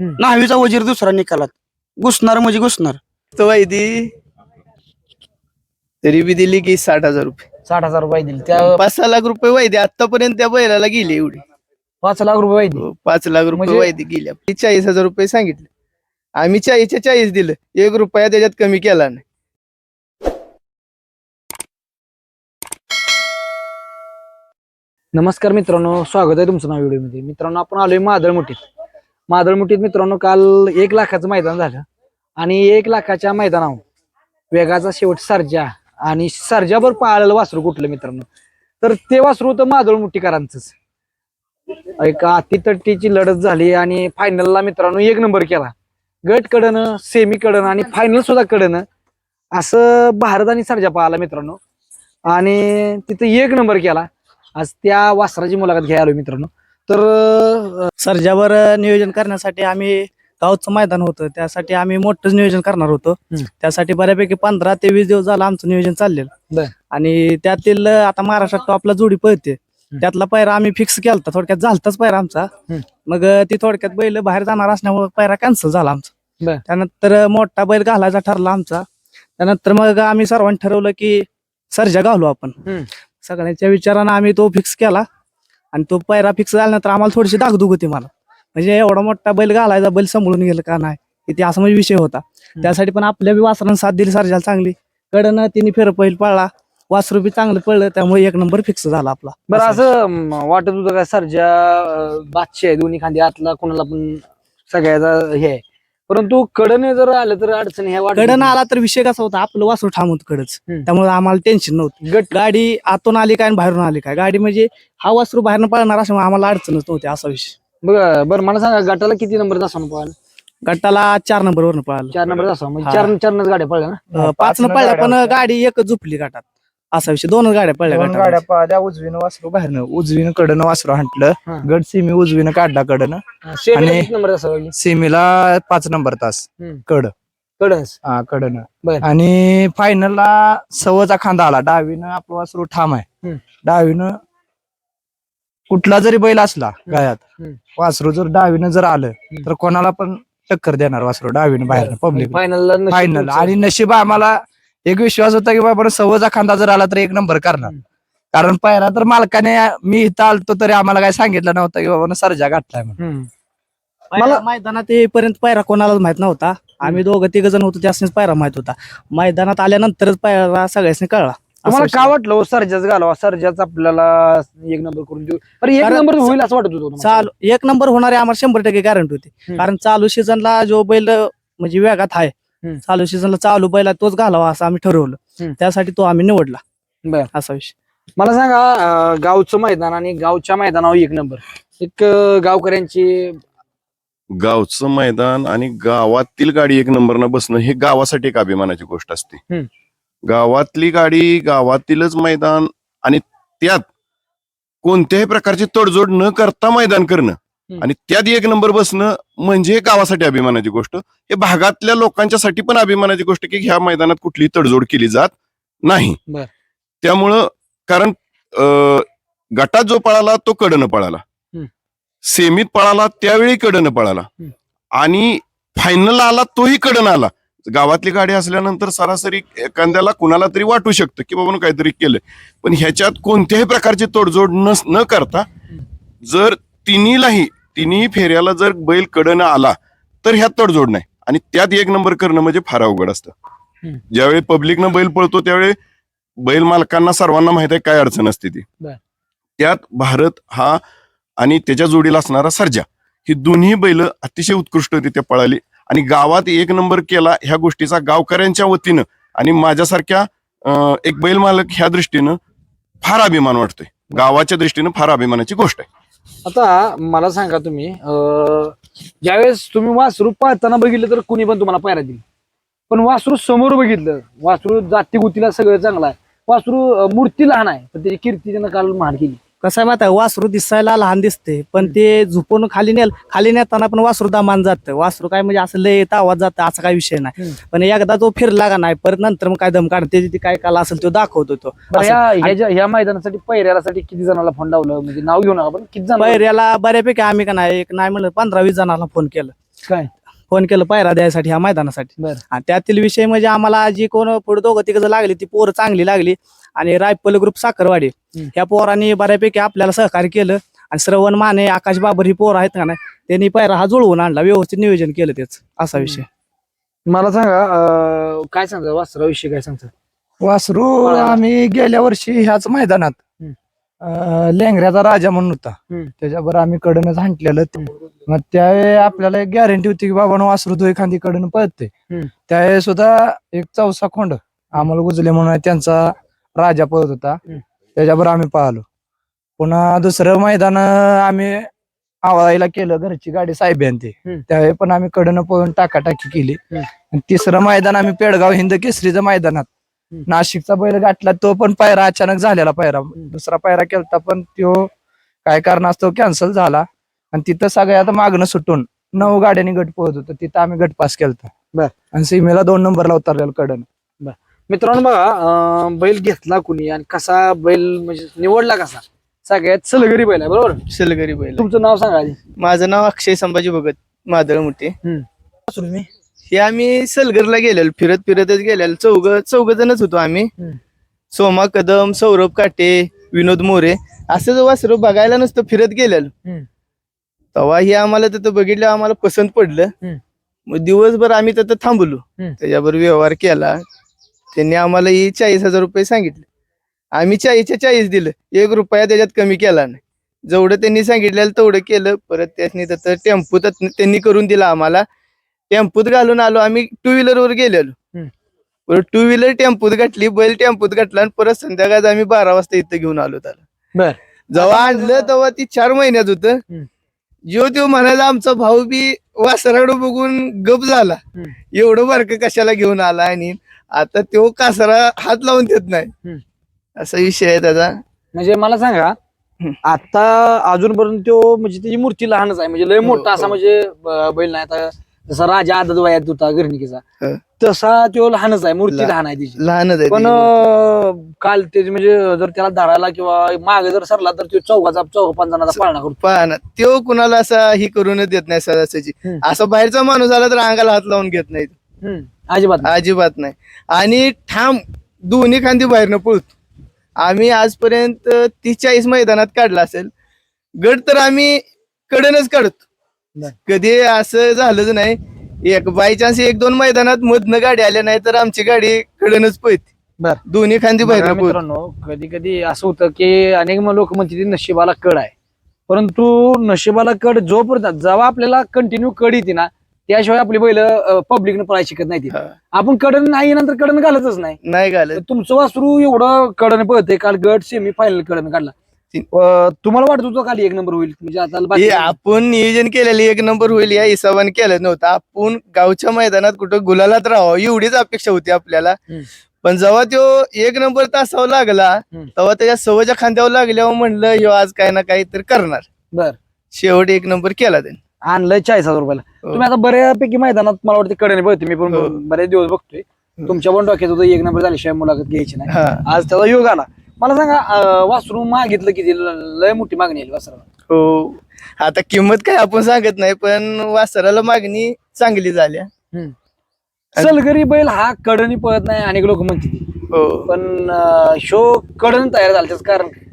नाहवीचा वजीर दुसरा निकालात. घुसणार म्हणजे घुसणार. तो तरी बी दिली की साठ हजार रुपये. साठ हजार रुपये दिले. त्या पाच सहा लाख रुपये वायदी आतापर्यंत त्या बैलाला गेली एवढी. पाच लाख रुपये हो, पाच लाख रुपये म्हणजे- वायदी गेली आपली चाळीस हजार रुपये सांगितले. आम्ही चाळीसच्या चाळीस दिलं. एक रुपया त्याच्यात कमी केला नाही. नमस्कार मित्रांनो. स्वागत आहे तुमचं नाव व्हिडिओमध्ये. मित्रांनो आपण आलोय मादळमुठीत मादळमुठीत मित्रांनो काल एक लाखाचं मैदान झालं. आणि एक लाखाच्या मैदानावर वेगाचा शेवट सर्जा आणि सर्जाभर पाळलेलं वासरू कुठलं मित्रांनो? तर ते वासरू होतं मादळमुठीकरांचंच एक अतितटीची लढत झाली आणि फायनलला मित्रांनो एक नंबर केला. गट कडनं सेमी कडनं आणि फायनल सुद्धा कडनं असं भारत आणि सर्जा पाहिला मित्रांनो. आणि तिथं एक नंबर केला. आज त्या वासराची मुलाखत घ्यायला आलो मित्रांनो. तर सर्जावर नियोजन करण्यासाठी आम्ही गावचं मैदान होतं त्यासाठी आम्ही मोठंच नियोजन करणार होतो. त्यासाठी बऱ्यापैकी पंधरा ते वीस दिवस झाला आमचं नियोजन चाललेलं. आणि त्यातील आता महाराष्ट्रात टॉपला जोडी पळते त्यातला पायरा आम्ही फिक्स केलता थोडक्यात झालताच पायरा आमचा. मग ती थोडक्यात बैल बाहेर जाणार असल्यामुळे पायरा कॅन्सल झाला आमचा. त्यानंतर मोठा बैल घालायचा ठरला आमचा त्यानंतर मग आम्ही सर्वांनी ठरवलं की सर्जा घालू आपण. सगळ्यांच्या विचारानं आम्ही तो फिक्स केला आणि तो पायरा फिक्स झाल्यानंतर आम्हाला थोडीशी दागदुग होती मला. म्हणजे एवढा मोठा बैल घालायचा बैल सांभाळून गेलं का नाही इथे असा म्हणजे विषय होता. त्यासाठी पण आपल्या बी वासरानं साथ दिली सर्जाला चांगली. कडनं तिने फेर पहिल पळला वासरू बी चांगलं पडलं त्यामुळे एक नंबर फिक्स झाला आपला. बरं असं वाटत होतं का सर्जा अं, बादशाह आहे दोन्ही खांदी आतला कोणाला पण सगळ्याचा हे आहे? परंतु कडने जर आलं तर अडचण ह्या वाटत कडनं. आला तर विषय कसा होता? आपलं वासरू ठाम होत कडच. हम्म. त्यामुळे आम्हाला टेन्शन नव्हतं. गट गाडी आतून आली काय आणि बाहेरून आली काय? गाडी म्हणजे हा वासरू बाहेरनं पळणार असल्यामुळे आम्हाला अडचणच नव्हती असा विषय. बघ बरं मला सांगा गटाला किती नंबर असा पळाला? गटाला चार नंबर वरनं पळाला. चार नंबर असा म्हणजे हा. चार चारनच गाड्या पळल्या ना? अं, पाच न पळल्या पण गाडी एकच झुपली गटात. असा विषय दोनच गाड्या पडल्या दोन गटामध्ये. गाड्या पाहिल्या उजवीनं वासरू बाहेरनं. उजवीनं कडनं वासरू हा. हांटलं गड सिमी उजवीनं काढला कडनं. आणि- किती नंबर असा सिमीला पाच नंबर तास. हम्म. कड. कडस हा कडनं. बर. आणि फायनलला सव्वाचा खांदा आला. डावीनं आपलं वासरू ठाम आहे. हम्म. डावीनं कुठला जरी बैल असला गायात हम्म. वासरू जर डावीनं जर आलं तर कोणाला पण टक्कर देणार वासरू डावीनं बाहेर पब्लिक फायनल फायनल आणि नशीब आम्हाला एक विश्वास होता की बाबा सव्वाचा खांदा जर आला तर एक नंबर करणार. कारण पायरा तर मालकाने मी इथं आलतो तरी आम्हाला काय सांगितलं नव्हतं की बाबा सर्जा गाठलाय म्हणून मला मैदानात येईपर्यंत पायरा कोणालाच माहीत नव्हता आम्ही दोघं तिघ जण होतो त्यासनीच पायरा माहीत होता मैदानात आल्यानंतरच पायरा सगळ्यांनी कळला तुम्हाला विषय. काय वाटलं हो, सर्जाच घालावा सर्जाच आपल्याला एक नंबर करून देऊ अरे एक कारण नंबर होईल असं वाटत होतं तुम्हाला? चालू एक नंबर होणारे आम्हाला शंभर टक्के गॅरंटी होती हम्म. कारण चालू सीझनला जो बैल म्हणजे वेगात आहे. चालू सीझनला चालू बैल आहे, तोच घालावा असं आम्ही ठरवलं. त्यासाठी तो आम्ही निवडला बर. असा विषय मला सांगा गावचं मैदान आणि गावच्या मैदानावर एक नंबर एक गावकऱ्यांची गावचं मैदान आणि गावातील गाडी एक नंबरनं बसणं हे गावासाठी एक अभिमानाची गोष्ट असते हम्म. गावातली गाडी गावातीलच मैदान आणि त्यात कोणत्याही प्रकारची तडजोड न करता मैदान करणं. आणि त्यात एक नंबर बसणं म्हणजे गावासाठी अभिमानाची गोष्ट. हे भागातल्या लोकांच्यासाठी पण अभिमानाची गोष्ट की ह्या मैदानात कुठलीही तडजोड केली जात नाही. त्यामुळं कारण गटात जो पळाला तो कडनं पळाला. सेमीत पळाला त्यावेळी कडनं पळाला. आणि फायनल आला तोही कडनं आला. गावातली गाडी असल्यानंतर सरासरी एखाद्याला कुणाला तरी वाटू शकतं की बाबा काहीतरी केलं पण ह्याच्यात कोणत्याही प्रकारची तोडजोड न न करता जर तिन्हीलाही तिन्ही फेऱ्याला जर बैल कडनं आला तर ह्यात तडजोड नाही. आणि त्यात एक नंबर करणं म्हणजे फार अवघड असतं. ज्यावेळी पब्लिकनं बैल पळतो त्यावेळी बैल मालकांना सर्वांना माहीत आहे काय अडचण असते ती. त्यात भारत हा आणि त्याच्या जोडीला असणारा सर्जा ही दोन्ही बैल अतिशय उत्कृष्टरित्या पळाली. आणि गावात एक नंबर केला ह्या गोष्टीचा गावकऱ्यांच्या वतीनं आणि माझ्यासारख्या एक बैल मालक ह्या दृष्टीनं फार अभिमान वाटतोय. गावाच्या दृष्टीनं फार अभिमानाची गोष्ट आहे. आता मला सांगा तुम्ही अं, ज्यावेळेस तुम्ही वासरू पाहताना बघितलं तर कुणी पण तुम्हाला पायरा देईल. पण वासरू समोर बघितलं वासरू जाती गुतीला सगळं चांगलं आहे. वासरू अं, मूर्ती लहान आहे पण त्याची कीर्ती त्यानं काल महान केली. कसं आहे माहिती आहे? वासरू दिसायला लहान दिसते पण ते झुपून खाली नेल खाली नेताना पण वासरू दामान जातं. वासरू काय म्हणजे असं लय आवाज जातं असा काही विषय नाही. पण एकदा तो फिरला का नाही परत नंतर मग काय दम काढ त्याची ती काय काला असेल तो दाखवतो तो. बरं, असं. ह्या ह्याच्या- ह्या मैदानासाठी पैऱ्यासाठी किती जणांना फोन लावलं? म्हणजे नाव घेऊन आपण किती जण पैऱ्याला बऱ्यापैकी आम्ही का नाही एक नाही म्हणलं पंधरा वीस जणांना फोन केलं. काय? फोन केलं पायरा द्यायसाठी ह्या मैदानासाठी. बर. आणि त्यातील विषय म्हणजे आम्हाला जी कोण पुढे दोघं तिघं लागली ती पोरं चांगली लागली. आणि रायपल ग्रुप साखरवाडी. हम्म. ह्या पोरांनी बऱ्यापैकी आपल्याला सहकार्य केलं. आणि श्रवण माने आकाश बाबर ही पोरं आहेत का नाही त्यांनी पायरा हा जुळवून आणला. व्यवस्थित नियोजन केलं त्याच. असा विषय. मला सांगा अं, काय सांगता? वासराविषयी काय सांगता? वासरू आम्ही गेल्या वर्षी ह्याच मैदानात लेंगऱ्याचा राजा म्हणून होता. त्याच्यावर आम्ही कडनच हांटलेलं ते. मग त्यावेळी आपल्याला एक गॅरंटी होती की बाबा वासरू तो एखादी कडन पळते हम्म. त्यावेळी सुद्धा एक चौसा खोंड आम्हाला गुजले म्हणून त्यांचा राजा पळत होता. त्याच्यावर आम्ही पाहलो पुन्हा दुसरं मैदान आम्ही आवाळायला केलं घरची गाडी साहेब ते हम्म. त्यावेळी पण आम्ही कडनं पळून टाकाटाकी केली तिसरं मैदान आम्ही पेडगाव हिंद केसरीचं मैदानात. नाशिकचा बैल गाठला तो पण पायरा अचानक झालेला पायरा. दुसरा पायरा केलता पण तो काय कारणास्तव कॅन्सल झाला. आणि तिथं सगळ्यात मागणं सुटून नऊ गाड्यांनी गट पळत होतं. तिथं आम्ही गट पास केलता. बर. आणि सीमेला दोन नंबरला उतरलेला कडन. मित्रांनो बघा बैल घेतला कुणी आणि कसा बैल म्हणजे निवडला कसा? सगळ्यात सलगरी बैल आहे बरोबर? सलगरी बैल तुमचं नाव सांगा. माझं नाव अक्षय संभाजी भगत मादळ मोठे हम्म. हे आम्ही सलगरला गेलेलो फिरत फिरतच गेलेलो. चौघ चौघ जणच होतो आम्ही. हम्म. सोमा कदम सौरभ काटे विनोद मोरे असं जो वासरू बघायला नसतं फिरत गेलेलो. हम्म. तेव्हा हे आम्हाला तिथं बघितलं आम्हाला पसंत पडलं. मग दिवसभर आम्ही तिथं थांबलो. हम्म. त्याच्यावर व्यवहार केला. त्यांनी आम्हाला ही चाळीस हजार रुपये सांगितले. आम्ही चाळीसच्या चाळीस दिलं. एक रुपया त्याच्यात कमी केला नाही. जेवढं त्यांनी सांगितलेलं तेवढं केलं. परत त्याने तर टेम्पूत त्यांनी करून दिला आम्हाला. टेम्पूत घालून आलो आम्ही टू व्हीलरवर गेलेलो हम्म. परत टू व्हीलर टेम्पूत घातली बैल टेम्पूत घातला आणि परत संध्याकाळी आम्ही बारा वाजता इथं घेऊन आलो त्याला जेव्हा आणलं तेव्हा ती चार महिन्यात होत हम्म. जो तो म्हणाला आमचा भाऊ बी वासराडू बघून गप झाला. एवढं बारक कशाला घेऊन आला आणि आता तो कासरा हात लावून देत नाही. असा विषय आहे त्याचा म्हणजे मला सांगा. आता अजूनपर्यंत तो म्हणजे त्याची मूर्ती लहानच आहे म्हणजे लय हो, मोठा असा हो. म्हणजे बैल नाही आता जसा राजा आदत वयात होता गर्णिकेचा. तसा तो लहानच आहे मूर्ती लहान. आहे तिची लहानच आहे पण. अं, काल ते म्हणजे जर त्याला धरायला किंवा मागे जर सरला तर तो चौघाचा चौघ पाच जणांचा पाळणा करतो पहा ना तो कुणाला असा ही करूनच देत नाही सदासाची हम्म. असा बाहेरचा माणूस आला तर अंगाला हात लावून घेत नाही हम्म. अजिबात नाही. अजिबात नाही आणि ठाम दोन्ही खांदी बाहेरनं पळतो आम्ही आजपर्यंत तीस चाळीस मैदानात काढला असेल गड तर आम्ही कडनच काढतो. कधी असं झालंच नाही. एक बाय चान्स एक दोन मैदानात मधनं गाडी आल्या नाही तर आमची गाडी कडनच पळते. बर. दोन्ही खांदी बघा बाहेर मित्रांनो कधी कधी असं होतं की अनेक लोक म्हणते ती नशिबाला कड आहे. परंतु नशिबाला कड जोपर्यंत जेव्हा आपल्याला कंटिन्यू कड येते ना त्याशिवाय आपली बैल पब्लिकनं पळायला शिकत नाही ती. आपण कडन नाही नंतर कडन घालतच नाही. नाही घालत. तुमचं वासरू एवढं कडन पळतंय काल गट सेमी फायनल कडन काढला. तुम्हाला वाटत होतं काल एक नंबर होईल? म्हणजे आता हे बाकी- आपण नियोजन केलेलं एक नंबर होईल या हिशोबाने केलं नव्हतं. आपण गावच्या मैदानात कुठं गुलालात राहावं एवढीच अपेक्षा होती आपल्याला. हम्म. पण जेव्हा तो एक नंबर तासावा लागला हम्म. तेव्हा त्याच्या सवयच्या खांद्यावर लागल्यावर म्हणलं ह्यो आज काय ना काही तर करणार. बर. शेवट एक नंबर केला त्याने. आणलंय चाळीस हजार रुपयाला. हो. तुम्ही आता बऱ्यापैकी मैदानात मला वाटतं कडने पळते मी पण हो. बरेच दिवस बघतोय. तुमच्या पण डोक्यात होतं एक नंबर झाल्याशिवाय मुलाखत घ्यायची नाही. हा. आज त्याचा योग आला. मला सांगा वासरू मागितलं किती? लय मोठी मागणी आली वासराला. हो. आता किंमत काय आपण सांगत नाही पण वासराला मागणी चांगली झाल्या. सलगरी बैल हा कडनी पळत नाही अनेक लोक म्हणतील हो. पण अं, शो कडन तयार झाला त्याच कारण काय?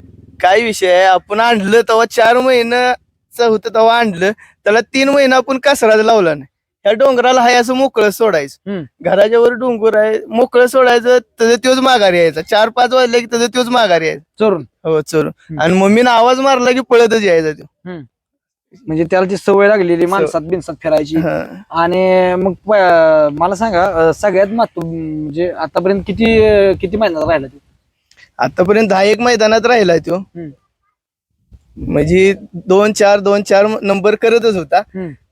काय विषय आहे? आपण आणलं तेव्हा चार महिन्याचं होतं तेव्हा आणलं. त्याला तीन महिना आपण कासराला लावला नाही. ह्या डोंगराला हाय असं मोकळं सोडायचं. घराच्या वर डोंगर आहे मोकळं सोडायचं त्याचं तोच माघारी यायचा. चार पाच वाजले की त्याचं तोच माघारी यायचा. चोरून. हो चोरून. आणि मम्मीनं आवाज मारला की पळतच यायचा तो. म्हणजे त्याला ती सवय लागलेली माणसात बिनसात फिरायची. आणि मग मला सांगा सगळ्यात महत्त्व म्हणजे आतापर्यंत किती किती महिन्यात राहिला ते? आतापर्यंत दहा एक मैदानात राहिला तो. म्हणजे दोन चार दोन चार नंबर करतच होता.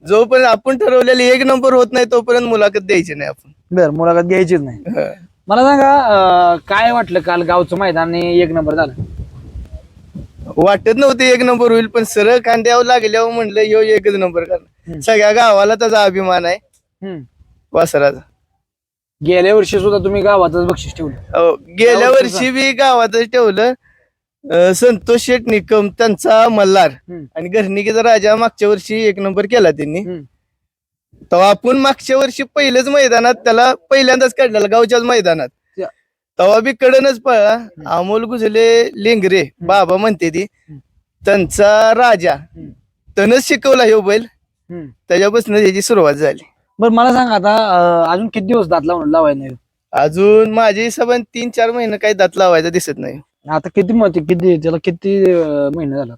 जोपर्यंत आपण ठरवलेले एक नंबर होत नाही तोपर्यंत मुलाखत द्यायची नाही आपण बर मुलाखत घ्यायचीच नाही. मला सांगा काय वाटलं काल गावचं मैदान एक नंबर झालं वाटत नव्हते एक नंबर होईल पण सरळ खांद्यावर लागल्यावर म्हणलं ह्यो एकच नंबर. करणार सगळ्या गावाला त्याचा अभिमान आहे. वासराचा गेल्या वर्षी सुद्धा तुम्ही गावातच बक्षीस ठेवलं गेल्या या? वर्षी बी गावातच ठेवलं अं, संतोष शेठ निकम त्यांचा मल्हार हम्म. आणि घरनिकेचा राजा मागच्या वर्षी एक नंबर केला त्यांनी. हम्म. तेव्हा आपण मागच्या वर्षी पहिल्याच मैदानात त्याला पहिल्यांदाच काढलेला गावच्याच मैदानात. त्या- तेव्हा बी कडनच पळला अमोल गुजले लेंगरे बाबा म्हणते ती. त्यांचा राजा. तनच शिकवला ह्यो बैल. हम्म. त्याच्यापासून त्याची सुरुवात झाली. बरं मला सांग आता अं, अजून किती दिवस दात लावून लावायला नाही? अजून माझ्या हिशोबाने तीन चार महिने काही दात लावायचा दिसत नाही. आता किती मग किती त्याला किती अं, महिने झाला?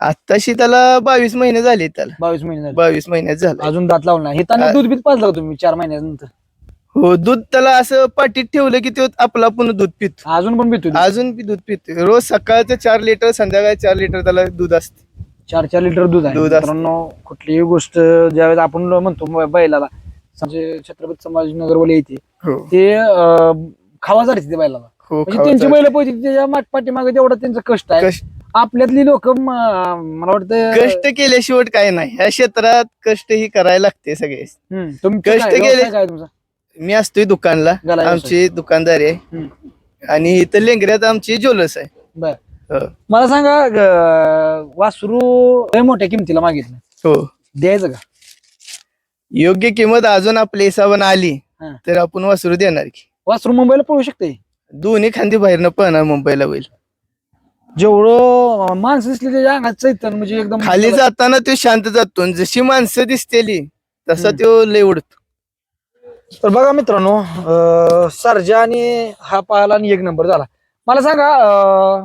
आताशी त्याला बावीस महिने झाले त्याला. बावीस महिने झाले. बावीस महिन्यात झाला. अजून दात लावला नाही. हे आ- दूध बीत पाजलं का तुम्ही चार महिन्यानंतर? हो दूध त्याला असं पाटीत ठेवलं की तो आपला पुन्हा दूध पितो. अजून पण पितो अजून बी दूध पितो. रोज सकाळचं चार लिटर संध्याकाळी चार लिटर त्याला दूध असते. चार चार लिटर दूध आहे. दूध असतं. मित्रांनो कुठलीही गोष्ट ज्यावेळेस आपण म्हणतो ब- बैलाला म्हणजे छत्रपती संभाजीनगरवाले येते हो. ते अं, खावा जाते ते बैलाला. हो म्हणजे त्यांची बैल पाहिजे त्याच्या पाठीमागे तेवढं त्यांचं कष्ट आहे. कष्ट. आपल्यातली लोक मला वाटतं कष्ट केल्याशिवाय काय नाही. ह्या क्षेत्रात कष्ट ही करायला लागते सगळे. हम्म, तुमचं कष्ट काय? व्यवसाय केले- काय तुमचा? मी असतोय दुकानला. गला व्यवसाय. आमची दुकानदारी आहे. हम्म. आणि इथं लेंगऱ्यात आमची ज्वेलर्स आहे. बर. हो. मला सांगा ग- वासरू लय मोठ्या किमतीला मागितलं. हो. द्यायचं का? योग्य किंमत अजून आपल्या हिसाबाने आली हा. तर आपण वासरू देणार की. वासरू मुंबईला पळू शकते. दोन्ही खांदी बाहेरनं पळणार मुंबईला होईल जेवढं माणसं दिसली त्याच्या अंगात चैतन म्हणजे एकदम खाली जाताना तो शांत जातो. आणि जशी माणसं दिसतेली तसा. तो लय उडतो. तर बघा मित्रांनो अं, सर्जा आणि हा पाहिला आणि एक नंबर झाला. मला सांगा अं,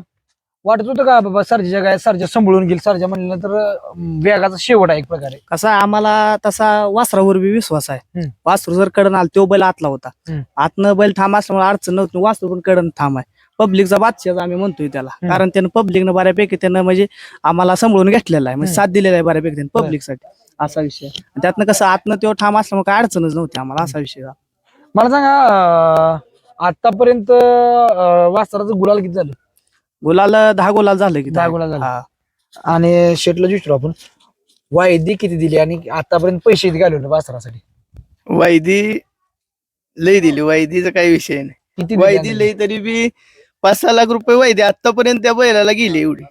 वाटत होतं का बाबा सर्जा काय सर्जा सांभाळून गेल सर्जा म्हणलं तर अं, वेगाचा शेवट आहे एक प्रकारे कसा आम्हाला तसा वासरावर बी विश्वास आहे हम्म. वासरू जर कडन आला तो बैल आतला होता हम्म. आतनं बैल ठाम असल्यामुळे अडचण नव्हती वासरू पण कडन ठाम आहे पब्लिकचा बादशाह आम्ही म्हणतोय त्याला हम्म. कारण त्यानं पब्लिकनं बऱ्यापैकी त्यानं म्हणजे आम्हाला सांभाळून घेतलेला आहे म्हणजे हम्म. साथ दिलेला आहे बऱ्यापैकी त्यानं पब्लिकसाठी असा विषय आहे. आणि त्यातनं कसं आतनं तो ठाम असल्यामुळे काय अडचणच नव्हती आम्हाला असा विषय. मला सांगा आतापर्यंत वासराचं गुलाल किती झालं गुलाल दहा गुलाल झालं की दहा गुलाल झालं. हा. आणि शेटला विचारू आपण वायदी किती दिली आणि आतापर्यंत पैसे किती घालवले वासरासाठी वायदी लय दिली. वायदीचा काही विषय नाही. किती दिली वायदी आणि- लय तरी बी पाच सहा लाख रुपये वायदी. आतापर्यंत त्या बैलाला गेली एवढी.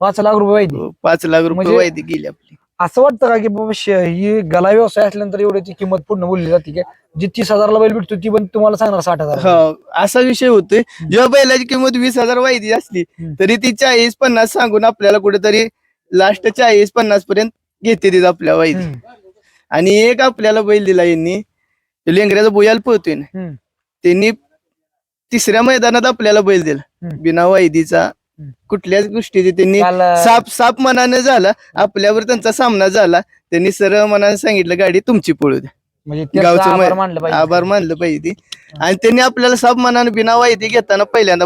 पाच लाख रुपये वायदी. हो, पाच लाख रुपये म्हणजे- वायदी गेली आपली. असं वाटतं का की बाबा ही गला व्यवसाय असल्यानंतर एवढ्याची किंमत पूर्ण बोलली जाते की जी तीस हजारला बैल भेटतो ती पण तुम्हाला सांगणार साठ हजार हो असा विषय होतोय जेव्हा बैलाची किंमत वीस हजार वायदी असली. तरी ती चाळीस पन्नास सांगून आपल्याला कुठेतरी लास्ट चाळीस पन्नास पर्यंत घेते तिथं आपल्या वायदी आणि एक आपल्याला बैल दिला यांनी तो लेंगऱ्याचा बोयाला पळतोय ना हम्म. त्यांनी तिसऱ्या मैदानात आपल्याला बैल दिला. बिना वायदीचा. कुठल्याच गोष्टीची त्यांनी काल साप साप मनाने झाला आपल्यावर त्यांचा सामना झाला त्यांनी सरळ मनाने सांगितलं गाडी तुमची पळू द्या म्हणजे त्यांचं गावचं आभार मै- मानलं पाहिजे आभार मानलं पाहिजे ती. आणि त्यांनी आपल्याला साप मनाने बिना वायदी घेताना पहिल्यांदा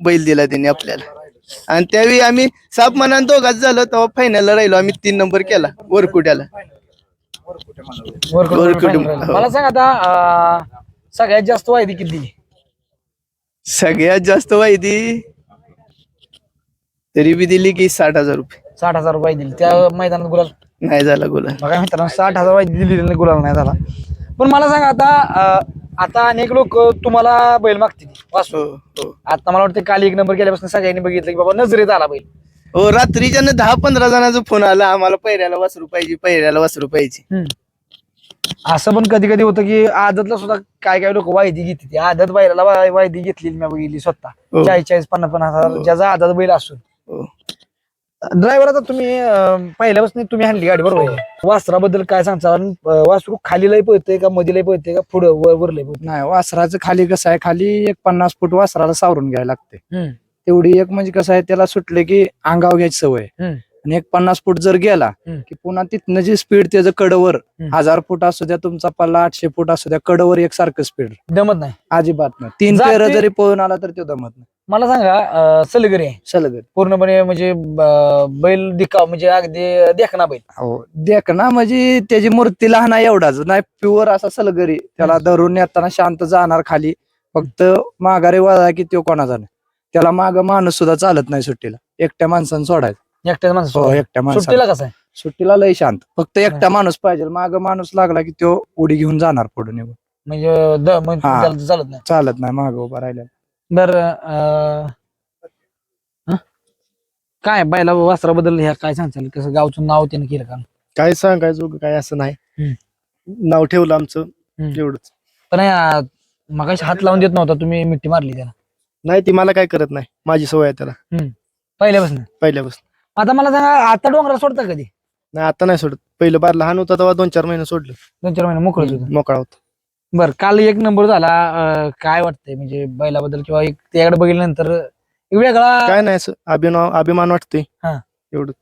बैल दिला त्यांनी आपल्याला आणि त्यावेळी आम्ही साप मनाने दोघात झालं तेव्हा फायनलला राहिलो आम्ही तीन नंबर केला वरकुट्याला. हो. मला सांग आता अं, सगळ्यात जास्त वायदी किती दिली सगळ्यात जास्त वायदी तरी बी दिली की साठ हजार रुपये. साठ हजार रुपये दिली. त्या मैदानात गुलाल नाही झाला गुलाल. बघा मित्रांनो साठ हजार वायदी दिली आणि गुलाल नाही झाला. पण मला सांग आता अं, आता अनेक लोक तुम्हाला बैल मागतील. वासू हो हो. आता मला वाटतं काल एक नंबर केल्यापासून सगळ्यांनी बघितलं की बाबा नजरेत आला बैल. हो रात्रीच्या दहा पंधरा जणांचा फोन आला आम्हाला पहिऱ्याला वासरू पाहिजे पहिऱ्याला वासरू पाहिजे. असं पण कधी कधी होतं की आदतला सुद्धा काय काय लोक वायदी घेते ती आदत बैलाला वाय- वायदी घेतलेली मी बघितली स्वतः. हो. चाळीस चाळीस पन्नास पन्नास हजार हो. ज्याचा आदत बैल असून. ड्रायव्हर आता तुम्ही अं, पहिल्यापासून तुम्ही आणली गाडी बरोबर आहे? वासराबद्दल काय सांगता अं, वासरू खाली लय पळतंय का मध्ये लय पळतंय का पुढे वर लय पळतंय नाही वासराचं खाली कसं आहे खाली एक पन्नास फूट वासराला सावरून घ्यायला लागते हम्म. तेवढी एक म्हणजे कसं आहे त्याला सुटले की अंगावर घ्यायची सवय आहे. हम्म. आणि एक पन्नास फूट जर गेला हम्म. की पुन्हा तिथनं जी स्पीड त्याचं कडवर हम्म. हजार फूट असू द्या तुमचा पल्ला आठशे फूट असू द्या कडवर एक सारखं स्पीड जमत नाही अजिबात नाही तीन जाते- जरी पळून आला तर तो दमत नाही मला सांगा सलगरी. आहे पूर्णपणे म्हणजे बैल दिखाव म्हणजे अगदी देखना बैल. हो देख ना म्हणजे त्याची मूर्ती लहान आहे एवढाच. नाही प्युअर असा सलगरी. त्याला धरून येताना शांत जाणार खाली. फक्त माघारी वळा की तो कोणाचा नाही. त्याला माग माणूस सुद्धा चालत नाही सुट्टीला. एकट्या माणसानं सोडायचं एकट्याच माणसं हो. एकट्या माणसाला सुट्टीला कसं आहे? सुट्टीला लय शांत. फक्त एकटा माणूस पाहिजे. माग माणूस लागला की तो उडी घेऊन जाणार पुढे निघून. म्हणजे द- म्हणजे हा. त्याला चालत नाही. चालत नाही माग उभा राहिल्या बर काय बैला वासराबद्दल ह्या काय सांगताल? कसं गावचं नाव त्यानं केलं का? काय सांगायचं काय असं नाही. नाव ठेवलं आमचं हम्म. एवढंच. पण मग हात लावून देत नव्हता तुम्ही मिठी मारली त्याला. नाही ती मला काय करत नाही. माझी सवय आहे त्याला. पहिल्यापासून? पहिल्यापासून. आता मला सांगा आता डोंगरा सोडता कधी नाही आता नाही सोडत. पहिलं बार लहान होता तेव्हा दोन चार महिने सोडलं. दोन चार महिने मोकळत होतं. मोकळा होता. बर काल एक नंबर झाला अं, काय वाटतंय? म्हणजे बैलाबद्दल किंवा एक त्याकडे बघितल्यानंतर एक वेगळा काय नाही असं अभिमान अभिमान वाटतोय. हा. एवढंच.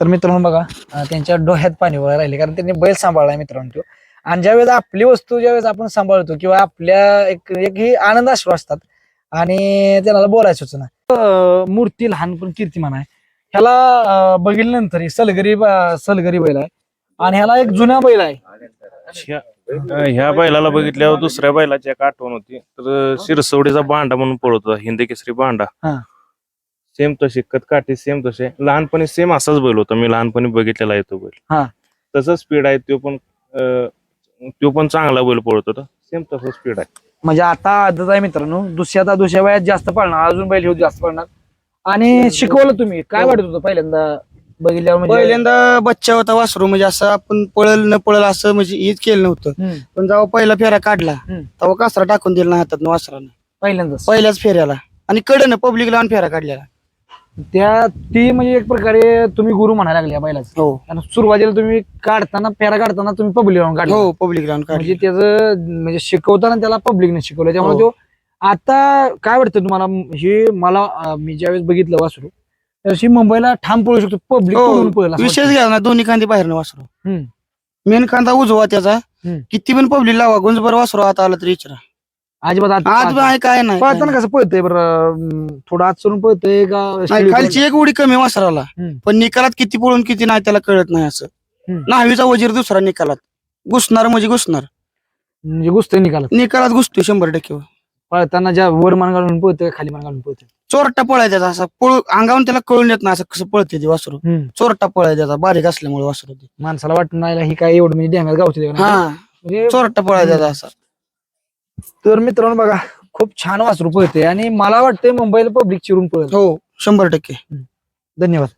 तर मित्रांनो बघा अं, त्यांच्या डोह्यात पाणी वगैरे राहिले कारण त्यांनी बैल सांभाळलाय मित्रांनो. तो आणि ज्यावेळेस आपली वस्तू ज्यावेळेस आपण सांभाळतो किंवा आपल्या एक एक ही आनंद अश्रू असतात. आणि त्याला बोलायचं सुचना अं, मूर्ती लहानपण कीर्तिमान आहे. ह्याला अं, बघितल्यानंतर ही सलगरी ब- सलगरी बैल आहे. आणि ह्याला एक जुना बैल आहे. ह्या ह्या बैलाला बघितल्यावर दुसऱ्या बैलाची एक आठवण होती. तर शिरसवडीचा बांडा म्हणून पळत होता हिंदी केसरी बांडा. हा. सेम तशी कटकाठी सेम तसे लहानपणी सेम असाच बैल होता मी लहानपणी बघितलेला आहे तो बैल. हा. तसंच स्पीड आहे तो पण अं, तो पण चांगला बैल पळत होता. सेम तसं स्पीड आहे. म्हणजे आता आदत आहे मित्रांनो दुसऱ्या दुसऱ्या वयात जास्त पळणार अजून बैल ह्यो जास्त पळणार. आणि शिकवलं तुम्ही काय वाटत होतं पहिल्यांदा? बघितल्यावर म्हणजे पहिल्यांदा बच्चा होता वासरू म्हणजे असं आपण पळल न पळल असं म्हणजे हेच केलं नव्हतं. हम्म, पण जेव्हा पहिला फेरा काढला हम्म. तेव्हा कासरा टाकून दिला ना हातात वासरानं. पहिल्यांदाच. पहिल्याच फेऱ्याला. आणि कडनं पब्लिक लावून फेरा काढलेला. त्या ती म्हणजे एक प्रकारे तुम्ही गुरु म्हणायला लागले बैलाच. हो. आणि सुरुवातीला तुम्ही काढताना फेरा काढताना तुम्ही पब्लिक लावून काढला. हो पब्लिक लावून म्हणजे काढले त्याचं म्हणजे शिकवताना त्याला पब्लिकने शिकवलं. त्यामुळे हो. तो आता काय वाटतं तुम्हाला? हे मला अं, मी ज्यावेळेस बघितलं वासरू त्याशी मुंबईला ठाम पळू शकतो पब्लिक हो, पळून पळेल असं विशेष. घ्या ना दोन्ही कांदे बाहेरनं वासरू हम्म. मेन कांदा उजवा त्याचा हम्म. किती पण पब्लिक लावा गुंजभर वासरू आता आला तरी विचारा अजिबात आत- आज आहे काय नाही काय पळताना. कसं पळतंय बरं अं, थोडं आत सोडून पळतंय का नाही, खालची एक उडी कमी वासराला हम्म. पण निकालात किती पळून किती नाही त्याला कळत नाही असं हम्म. नाहवीचा वजीर दुसरा निकालात घुसणार म्हणजे घुसणार म्हणजे गुस्ते निकालत निकालात घुसतो शंभर टक्के पळताना ज्या वर मान घालून पळतोय खाली मान घालून पळतोय चोरटा पळाय त्याचा असा. पळ अंगावून त्याला कळून येत नाही असं कसं पळते ते वासरू. हम्म. चोरटा पळाय त्याचा बारीक असल्यामुळे वासरू ते. माणसाला वाटत नाही ही काय एवढं म्हणजे ध्यानात गावते हा. म्हणजे चोरटा पळाय त्याचा असा. तर मित्रांनो बघा खूप छान वासरू पळते आणि मला वाटतंय मुंबईला पब्लिक चिरून पळत हो शंभर टक्के. धन्यवाद.